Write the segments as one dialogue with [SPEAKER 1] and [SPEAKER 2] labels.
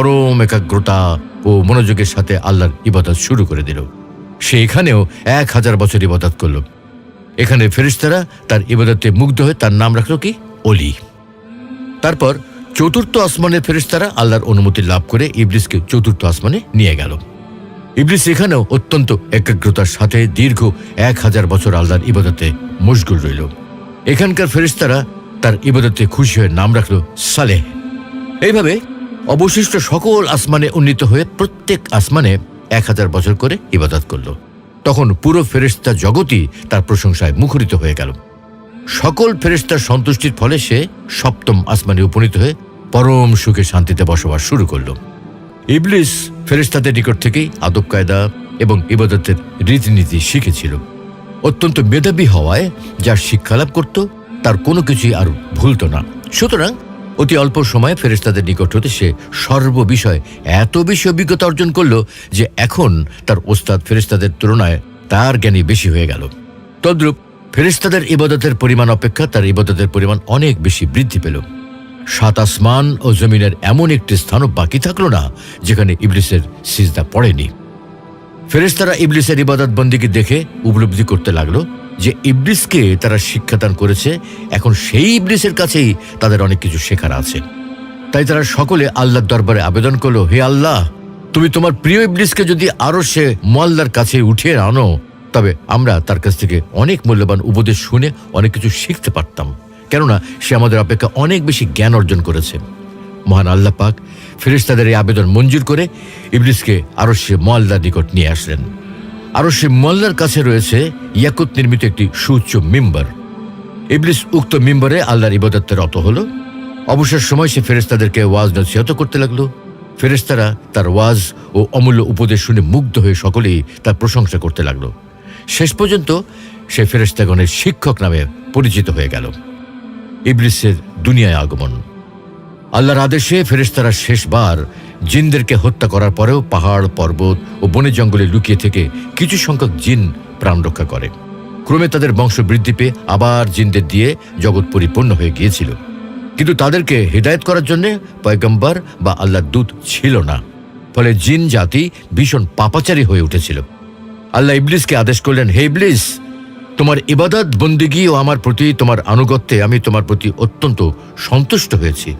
[SPEAKER 1] পরম একাগ্রতা ও মনোযোগের সাথে আল্লাহর ইবাদত শুরু করে দিল। সে এখানেও এক হাজার বছর ইবাদত করল। এখানে ফেরিস্তারা তার ইবাদতে মুগ্ধ হয়ে তার নাম রাখল কি? অলি তারপর চতুর্থ আসমানের ফেরিস্তারা আল্লাহর অনুমতি লাভ করে ইবলিসকে চতুর্থ আসমানে নিয়ে গেল। ইবলিস এখানেও অত্যন্ত একাগ্রতার সাথে দীর্ঘ এক হাজার বছর আল্লাহর ইবাদতে মশগুল রইল। এখানকার ফেরিস্তারা তার ইবাদতে খুশি হয়ে নাম রাখল সালেহ। এইভাবে অবশিষ্ট সকল আসমানে উন্নীত হয়ে প্রত্যেক আসমানে এক হাজার বছর করে ইবাদত করল। তখন পুরো ফেরিস্তা জগতই তার প্রশংসায় মুখরিত হয়ে গেল। সকল ফেরেস্তার সন্তুষ্টির ফলে সে সপ্তম আসমানে উপনীত হয়ে পরম সুখে শান্তিতে বসবাস শুরু করল। ইবলিস ফেরেস্তাদের নিকট থেকেই আদব কায়দা এবং ইবাদতের রীতিনীতি শিখেছিল। অত্যন্ত মেধাবী হওয়ায় যার শিক্ষালাভ করত, তার কোনো কিছুই আর ভুলত না। সুতরাং অতি অল্প সময়ে ফেরেস্তাদের নিকট হতে সে সর্ববিষয় এত বেশি অভিজ্ঞতা অর্জন করল যে এখন তার ওস্তাদ ফেরেস্তাদের তুলনায় তার জ্ঞানী বেশি হয়ে গেল। তদ্রূপ ফেরেস্তাদের ইবাদতের পরিমাণ অপেক্ষা তার ইবাদতের পরিমাণ অনেক বেশি বৃদ্ধি পেল। সাত আসমান ও জমিনের এমন একটি স্থানও বাকি থাকল না যেখানে ইবলিসের সিজদা পড়েনি। ফেরেস্তারা ইবলিসের ইবাদত বন্দিকে দেখে উপলব্ধি করতে লাগল যে ইবলিসকে তারা শিক্ষাদান করেছে। এখন সেই ইবলিসের কাছেই তাদের অনেক কিছু শেখার আছে। তাই তারা সকলে আল্লাহর দরবারে আবেদন করল, হে আল্লাহ, তুমি তোমার প্রিয় ইবলিসকে যদি আরও সে মোয়াল্লার কাছে উঠিয়ে আনো, তবে আমরা তার কাছ থেকে অনেক মূল্যবান উপদেশ শুনে অনেক কিছু শিখতে পারতাম। কেননা সে আমাদের অপেক্ষা অনেক বেশি জ্ঞান অর্জন করেছে। মহান আল্লাহ পাক ফেরেশতাদের এই আবেদন মঞ্জুর করে ইবলিসকে আরও সে মোয়াল্লার নিকট নিয়ে আসলেন। আরও সে মোয়াল্লার কাছে রয়েছে ইয়াকুত নির্মিত একটি সুউচ্চ মিম্বার। ইবলিস উক্ত মিম্বরে আল্লাহর ইবাদতে রত হল। অবসর সময় সে ফেরেস্তাদেরকে ওয়াজ নসিহত করতে লাগল। ফেরেস্তারা তার ওয়াজ ও অমূল্য উপদেশ শুনে মুগ্ধ হয়ে সকলেই তার প্রশংসা করতে লাগল। শেষ পর্যন্ত সে ফেরেস্তাগণের শিক্ষক নামে পরিচিত হয়ে গেল। ইবলিসের দুনিয়ায় আগমন। আল্লাহর আদেশে ফেরেস্তারা শেষবার জিনদেরকে হত্যা করার পরেও পাহাড়, পর্বত ও বনে জঙ্গলে লুকিয়ে থেকে কিছু সংখ্যক জিন প্রাণ রক্ষা করে। ক্রমে তাদের বংশ বৃদ্ধি পেয়ে আবার জিনদের দিয়ে জগৎ পরিপূর্ণ হয়ে গিয়েছিল। কিন্তু তাদেরকে হেদায়েত করার জন্য পয়গম্বর বা আল্লাহর দূত ছিল না। ফলে জিন জাতি ভীষণ পাপাচারী হয়ে উঠেছিল। আল্লাহ ইবলিসকে আদেশ করলেন, হে ইবলিস, তোমার ইবাদত, বন্দিগি ও আমার প্রতি তোমার আনুগত্যে আমি তোমার প্রতি অত্যন্ত সন্তুষ্ট হয়েছি।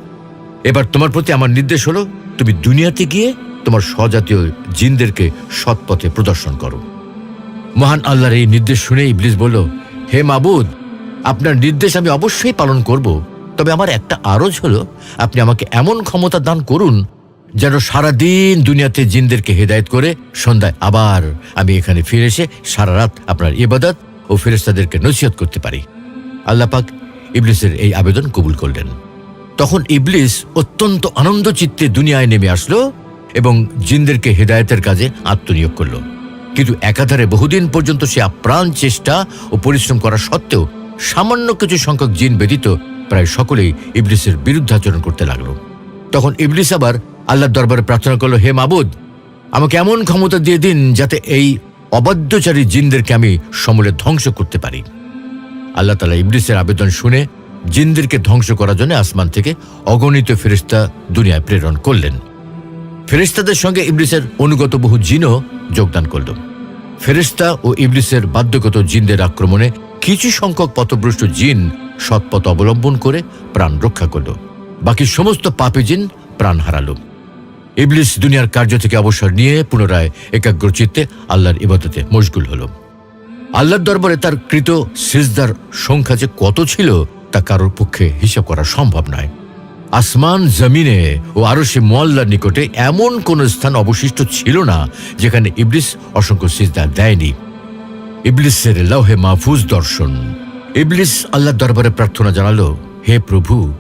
[SPEAKER 1] এবার তোমার প্রতি আমার নির্দেশ হলো, তুমি দুনিয়াতে গিয়ে তোমার স্বজাতীয় জিনদেরকে সৎপথে প্রদর্শন করো। মহান আল্লাহর এই নির্দেশ শুনে ইবলিস বলল, হে মাবুদ, আপনার নির্দেশ আমি অবশ্যই পালন করব। তবে আমার একটা আরজ হলো, আপনি আমাকে এমন ক্ষমতা দান করুন যেন সারাদিন দুনিয়াতে জিনদেরকে হেদায়েত করে সন্ধ্যায় আবার আমি এখানে ফিরে এসে সারা রাত আপনার ইবাদত ও ফেরেস্তাদেরকে নসিহত করতে পারি। আল্লাপাক ইবলিসের এই আবেদন কবুল করলেন। তখন ইবলিস অত্যন্ত আনন্দ চিত্তে দুনিয়ায় নেমে আসলো এবং জিনদেরকে হেদায়েতের কাজে আত্মনিয়োগ করল। কিন্তু একাধারে বহুদিন পর্যন্ত সে আপ্রাণ চেষ্টা ও পরিশ্রম করা সত্ত্বেও সামান্য কিছু সংখ্যক জিন ব্যতীত প্রায় সকলেই ইবলিসের বিরুদ্ধাচরণ করতে লাগল। তখন ইবলিস আবার আল্লাহর দরবারে প্রার্থনা করল, হে মাবুদ, আমাকে এমন ক্ষমতা দিয়ে দিন যাতে এই অবাধ্যচারী জিনদেরকে আমি সমূলে ধ্বংস করতে পারি। আল্লাহ তালা ইবলিসের আবেদন শুনে জিনদেরকে ধ্বংস করার জন্য আসমান থেকে অগণিত ফেরিস্তা দুনিয়ায় প্রেরণ করলেন। ফেরিস্তাদের সঙ্গে ইবলিসের অনুগত বহু জিনও যোগদান করল। ফেরিস্তা ও ইবলিসের বাধ্যগত জিনদের আক্রমণে কিছু সংখ্যক পথভ্রষ্ট জিন সৎপথ অবলম্বন করে প্রাণ রক্ষা করল। বাকি সমস্ত পাপী জিন প্রাণ হারালো। ইবলিস দুনিয়ার কার্য থেকে অবসর নিয়ে পুনরায় একাগ্রচিত্তে আল্লাহর ইবাদতে মশগুল হল। আল্লাহর দরবারে তার কৃত সিজদার সংখ্যা যে কত ছিল তা কারোর পক্ষে হিসাব করা সম্ভব নয়। আসমান, জমিনে ও আরও সে মোয়াল্লার নিকটে এমন কোন স্থান অবশিষ্ট ছিল না, যেখানে ইবলিস অসংখ্য সিজদা দেয়নি। ইবলিসের লৌহে মাহফুজ দর্শন। ইবলিস আল্লাহর দরবারে প্রার্থনা জানালো, হে প্রভু,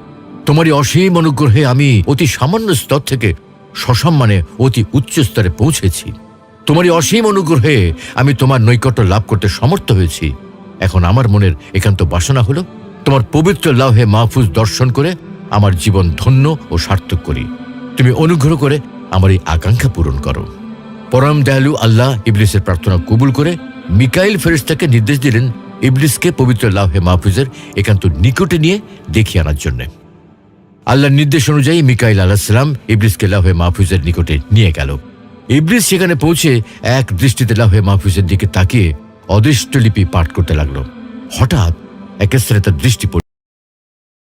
[SPEAKER 1] তোমারই অসীম অনুগ্রহে আমি অতি সামান্য স্তর থেকে সসম্মানে অতি উচ্চ স্তরে পৌঁছেছি। তোমারই অসীম অনুগ্রহে আমি তোমার নৈকট্য লাভ করতে সমর্থ হয়েছি। এখন আমার মনের একান্ত বাসনা হলো তোমার পবিত্র লাউহে মাহফুজ দর্শন করে আমার জীবন ধন্য ও সার্থক করি। তুমি অনুগ্রহ করে আমার এই আকাঙ্ক্ষা পূরণ করো। পরম দয়ালু আল্লাহ ইবলিসের প্রার্থনা কবুল করে মিকাইল ফেরিস্তাকে নির্দেশ দিলেন ইবলিসকে পবিত্র লাউহে মাহফুজের একান্ত নিকটে নিয়ে দেখিয়ে আনার জন্যে। আল্লাহর নির্দেশ অনুযায়ী মিকাইল আলাহিসাম ইবলিসকে লাহে মাহফুজের নিকটে নিয়ে গেল। ইবলিস সেখানে পৌঁছে এক দৃষ্টিতে লাহে মাহফুজের দিকে তাকিয়ে অদৃষ্ট লিপি পাঠ করতে লাগল। হঠাৎ একেস্ত্রে তার দৃষ্টি পড়ল